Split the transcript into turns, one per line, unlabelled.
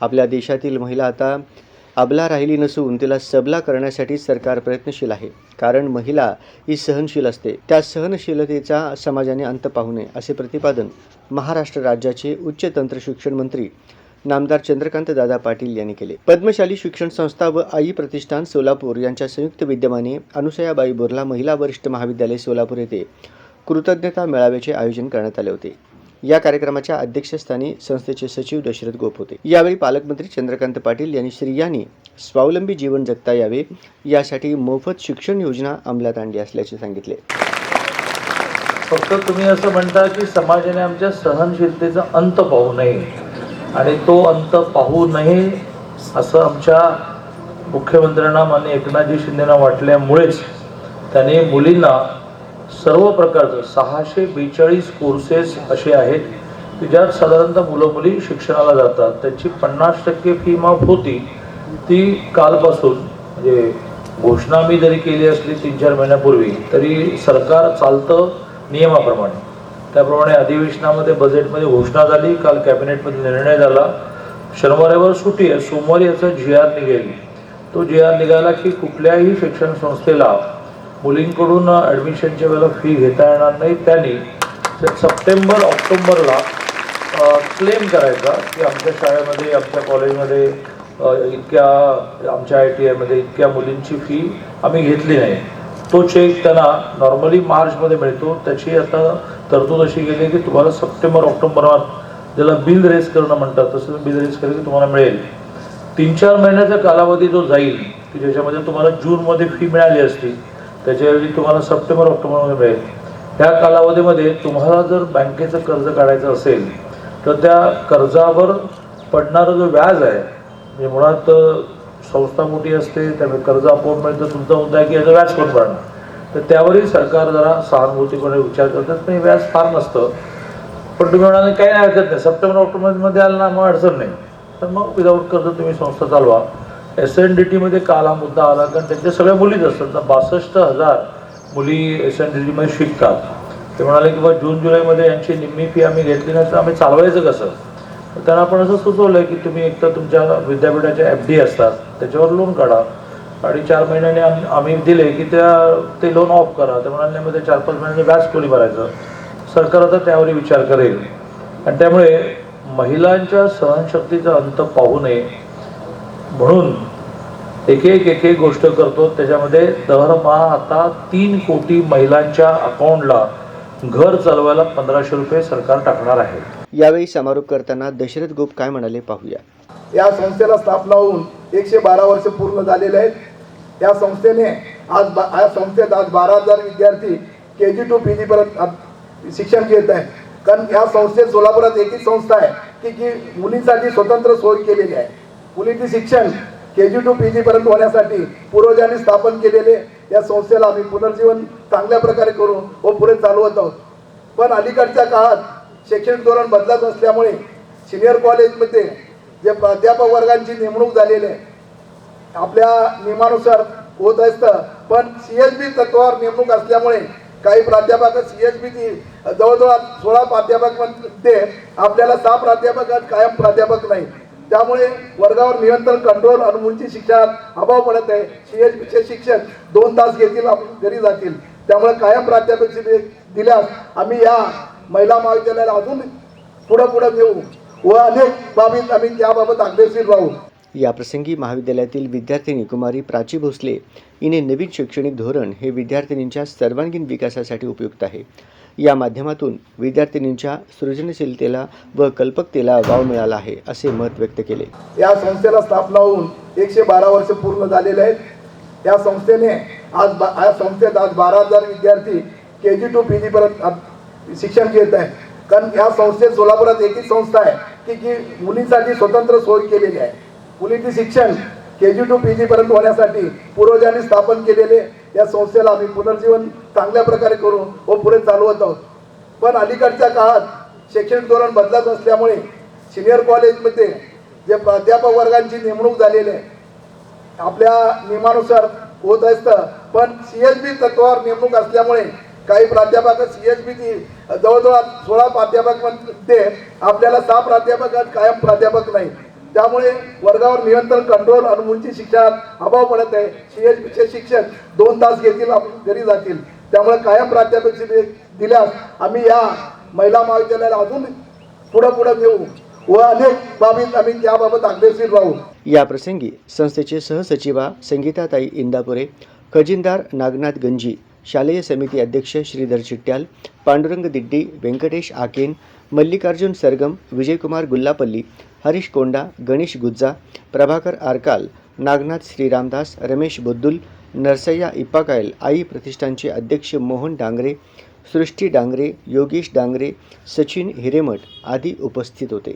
आपल्या देशातील महिला आता अबला राहिली नसून तिला सबला करण्यासाठी सरकार प्रयत्नशील आहे. कारण महिला ही सहनशील असते. त्या सहनशीलतेचा समाजाने अंत पाहू नये असे प्रतिपादन महाराष्ट्र राज्याचे उच्च तंत्र शिक्षण मंत्री नामदार चंद्रकांत दादा पाटील यांनी केले. पद्मशाली शिक्षण संस्था व आई प्रतिष्ठान सोलापूर यांच्या संयुक्त विद्यमाने अनुसयाबाई बोर्ला महिला वरिष्ठ महाविद्यालय सोलापूर येथे कृतज्ञता मेळाव्याचे आयोजन करण्यात आले होते. या कार्यक्रमाच्या अध्यक्षस्थानी संस्थेचे सचिव दशरथ गोप होते. यावेळी पालकमंत्री चंद्रकांत पाटील यांनी स्त्रियांनी स्वावलंबी जीवन जगता यावे यासाठी मोफत शिक्षण योजना अंमलात आणली असल्याचे सांगितले.
फक्त तुम्ही असं म्हणता की समाजाने आमच्या सहनशीलतेचा अंत पाहू नये आणि तो अंत पाहू नये असं आमच्या मुख्यमंत्र्यांना माननीय एकनाथजी शिंदेना वाटल्यामुळेच त्याने मुलींना सर्व प्रकारचं सहाशे बेचाळीस कोर्सेस असे आहेत की ज्यात साधारणतः मुलं मुली शिक्षणाला जातात. त्याची पन्नास टक्के फी माफ होती. ती कालपासून म्हणजे घोषणा मी जरी केली असली तीन चार महिन्यापूर्वी तरी सरकार चालतं नियमाप्रमाणे. त्याप्रमाणे अधिवेशनामध्ये बजेटमध्ये घोषणा झाली. काल कॅबिनेटमध्ये निर्णय झाला. शनिवारावर सुट्टी आहे. सोमवारी याचा जी आर निघेल. तो जी आर निघाला की कुठल्याही शिक्षण संस्थेला मुलींकडून ॲडमिशनच्या वेळेला फी घेता येणार नाही. त्यांनी सप्टेंबर ऑक्टोंबरला क्लेम करायचा की आमच्या शाळेमध्ये आमच्या कॉलेजमध्ये इतक्या आमच्या आय टी आयमध्ये इतक्या मुलींची फी आम्ही घेतली नाही. तो चेक त्यांना नॉर्मली मार्चमध्ये मिळतो. त्याची आता तरतूद अशी केली आहे की तुम्हाला सप्टेंबर ऑक्टोबरवर ज्याला बिल रेस करणं म्हणतात तसं बिल रेस केलं की तुम्हाला मिळेल. तीन चार महिन्याचा कालावधी जो जाईल की ज्याच्यामध्ये तुम्हाला जूनमध्ये फी मिळाली असती. त्याच्याऐवजी तुम्हाला सप्टेंबर ऑक्टोबरमध्ये मिळेल. त्या कालावधीमध्ये तुम्हाला जर बँकेचं कर्ज काढायचं असेल तर त्या कर्जावर पडणारं जो व्याज आहे म्हणजे मुळात संस्था मोठी असते त्यामुळे कर्ज आपोआप मिळतं. तुमचा मुद्दा आहे की याचं व्याज कोण भरणार? तर त्यावरही सरकार जरा सहानुभूतीपणे विचार करतात. पण व्याज फार नसतं. पण तुम्ही म्हणाले काही नाही हरकत नाही. सप्टेंबर ऑक्टोबरमध्ये आलं ना मग अडचण नाही. तर मग विदाऊट कर्ज तुम्ही संस्था चालवा. एस एन डी टीमध्ये काल हा मुद्दा आला कारण त्यांच्या सगळ्या मुलीच असतात ना बासष्ट हजार मुली एस एन डी टीमध्ये शिकतात. ते म्हणाले की बा जून जुलैमध्ये यांची निम्मी फी आम्ही घेतली नाही तर आम्ही चालवायचं कसं? त्यांना आपण असं सुचवलं की तुम्ही एकतर तुमच्या विद्यापीठाच्या एफ डी असतात त्याच्यावर लोन काढा आणि चार महिन्याने आम्ही दिले की त्या ते लोन ऑफ करा. ते म्हणाले मग ते चार पाच महिन्याने व्याज कोणी भरायचं? सरकार आता त्यावरही विचार करेल. आणि त्यामुळे महिलांच्या सहनशक्तीचा अंत पाहू नये. म्हणून एक एक एक एक गोष्ट करतो. त्याच्यामध्ये दरमहा आता तीन कोटी महिलांच्या अकाउंटला घर चालवायला पंधराशे रुपये सरकार टाकणार आहे.
यावेळी समारोप करताना दशरथ गोप काय म्हणाले पाहूया.
या संस्थेला स्थापना होऊन एकशे बारा वर्ष पूर्ण झालेले आहेत. या संस्थेने आज या संस्थेत आज बारा हजार विद्यार्थी के जी टू पी जी पर्यंत शिक्षण घेत आहेत. कारण या संस्थेत सोलापुरात एकच संस्था आहे की की मुलींसाठी स्वतंत्र सोय केलेली आहे. मुलींचे शिक्षण के जी टू पी जी पर्यंत होण्यासाठी पूर्वजांनी स्थापन केलेले या संस्थेला आम्ही पुनर्जीवन चांगल्या प्रकारे करून व पुढे चालवत आहोत. पण अलीकडच्या काळात शैक्षणिक धोरण बदलत असल्यामुळे सिनियर कॉलेजमध्ये जे प्राध्यापक वर्गांची नेमणूक झालेली आहे आपल्या नियमानुसार होत असतं. पण सी एच बी तत्वावर नेमणूक असल्यामुळे काही प्राध्यापक सी एच बी जवळजवळ सोळा प्राध्यापक ते आपल्याला सहा प्राध्यापक कायम प्राध्यापक नाही. त्यामुळे वर्गावर नियंत्रण कंट्रोल आणि मुलींची शिक्षणात अभाव पडत आहे. सी एच बीचे शिक्षक दोन तास घेतील घरी जातील. त्यामुळे कायम प्राध्यापक दिल्यास आम्ही या महिला महाविद्यालयाला अजून पुढं पुढं नेऊ व अनेक बाबीत आम्ही त्याबाबत अग्रेसर राहू.
याप्रसंगी महाविद्यालयातील विद्यार्थिनी कुमारी प्राची भोसले हिने नवीन शैक्षणिक धोरण हे विद्यार्थिनींच्या सर्वांगीण विकासासाठी उपयुक्त आहे. या माध्यमातून विद्यार्थिनींच्या सृजनशीलतेला व कल्पकतेला वाव मिळाला आहे असे मत व्यक्त केले.
या संस्थेला स्थापना होऊन एकशे बारा वर्ष पूर्ण झालेले आहेत. या संस्थेने आज बा या संस्थेत आज बारा हजार विद्यार्थी के जी टू पी जी पर्यंत शिक्षण घेत आहे कारण या संस्थेत सोलापुरात एकच संस्था आहे की जी मुलींसाठी स्वतंत्र सोय केलेली आहे. मुलींचे शिक्षण के जी टू पी जीपर्यंत होण्यासाठी पूर्वजांनी स्थापन केलेले या संस्थेला आम्ही पुनर्जीवन चांगल्या प्रकारे करून व पुढे चालवत आहोत. पण अलीकडच्या काळात शैक्षणिक धोरण बदलत असल्यामुळे सिनियर कॉलेजमध्ये जे प्राध्यापक वर्गांची नेमणूक झालेली आहे आपल्या नियमानुसार होत असतं. पण सी एच बी तत्वावर नेमणूक असल्यामुळे काही प्राध्यापक सी एच बी जवळजवळ सोळा प्राध्यापक ते आपल्याला सहा प्राध्यापक कायम प्राध्यापक नाही त्यामुळे वर्गावर नियंत्रण कंट्रोल आणि मुलींची शिक्षणात अभाव पडत आहे. सी एच बीचे शिक्षक दोन तास घेतील घरी जातील. त्यामुळे कायम प्राध्यापक दिल्यास आम्ही या महिला महाविद्यालयाला अजून पुढं पुढं घेऊ व अनेक बाबीत आम्ही त्याबाबत अग्रेसर राहू.
या प्रसंगी संस्थेचे सहसचिवा संगीताताई इंदापुरे खजिनदार नागनाथ गंजी शालेय समिती अध्यक्ष श्रीधर चिट्ट्याल पांडुरंग दिड्डी व्यंकटेश आकेन मल्लिकार्जुन सरगम विजयकुमार गुल्लापल्ली हरीश कोंडा गणेश गुज्जा प्रभाकर आरकाल नागनाथ श्रीरामदास रमेश बुद्दुल नरसय्या इप्पाकायल आई प्रतिष्ठानचे अध्यक्ष मोहन डांगरे सृष्टी डांगरे योगेश डांगरे सचिन हिरेमठ आदी उपस्थित होते.